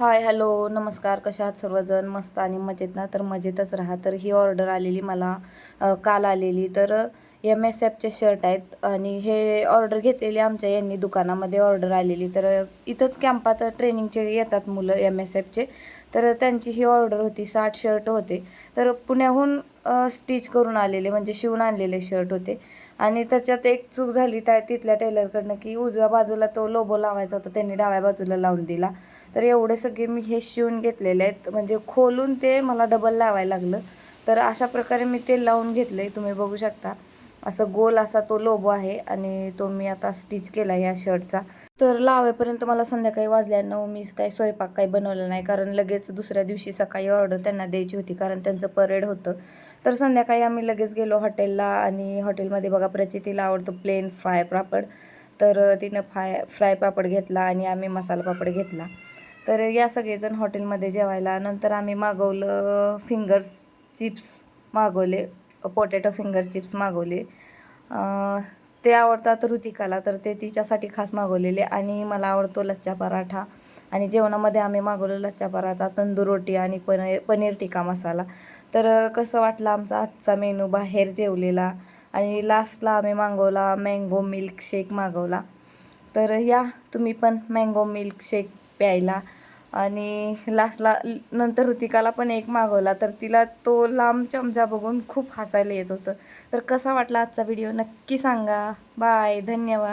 Hi hello नमस्कार. कशा आहात सर्वजण? मस्त आणि मजेत ना? तर मजेतच राहा. तर ही ऑर्डर आलेली मला काल आलेली. तर एम एस एफचे शर्ट आहेत आणि हे ऑर्डर घेतलेली आमच्या यांनी दुकानामध्ये ऑर्डर आलेली. तर इथंच कॅम्पात ट्रेनिंगचे येतात मुलं एम एस एफचे तर त्यांची ही ऑर्डर होती. साठ शर्ट होते. तर पुण्याहून स्टिच करून आलेले म्हणजे शिवून आणलेले शर्ट होते. आणि त्याच्यात एक चूक झाली त्या तिथल्या टेलरकडनं की उजव्या बाजूला तो लोबो लावायचा होता त्यांनी डाव्या बाजूला लावून दिला. तर एवढे सगळे मी हे शिवून घेतलेले आहेत. म्हणजे खोलून ते मला डबल लावायला लागलं. तर अशा प्रकारे मी ते लावून घेतलं आहे तुम्ही बघू शकता. असं गोल असा तो लोबो आहे आणि तो मी आता स्टिच केला या शर्टचा तर लावेपर्यंत मला संध्याकाळी वाजल्यानं मी काही स्वयंपाक काही बनवला नाही कारण लगेच दुसऱ्या दिवशी सकाळी ऑर्डर त्यांना द्यायची होती कारण त्यांचं परेड होतं. तर संध्याकाळी आम्ही लगेच गेलो हॉटेलला आणि हॉटेलमध्ये बघा प्रचितीला आवडतं प्लेन फ्राय पापड. तर तिनं फ्राय फ्राय पापड घेतला आणि आम्ही मसाला पापड घेतला. तर या सगळेजण हॉटेलमध्ये जेवायला नंतर आम्ही मागवलं फिंगर्स चिप्स मागवले. पोटॅटो फिंगर चिप्स मागवले. ते आवडतात ऋतिकाला तर ते तिच्यासाठी खास मागवलेले आणि मला आवडतो लच्चा पराठा. आणि जेवणामध्ये आम्ही मागवलो लच्चा पराठा तंदूर रोटी आणि पनीर पनीर टिक्का मसाला. तर कसं वाटलं आमचा आजचा मेनू? बाहेर जेवलेला आणि लास्टला आम्ही मागवला मँगो मिल्क शेक मागवला. तर या तुम्ही पण मँगो मिल्क शेक प्यायला. आणि लास्टला नंतर ऋतिकाला पण एक मागवला. तर तिला तो लांब चमचा बघून खूप हसायला येत होतं. तर कसा वाटला आजचा व्हिडिओ नक्की सांगा. बाय धन्यवाद.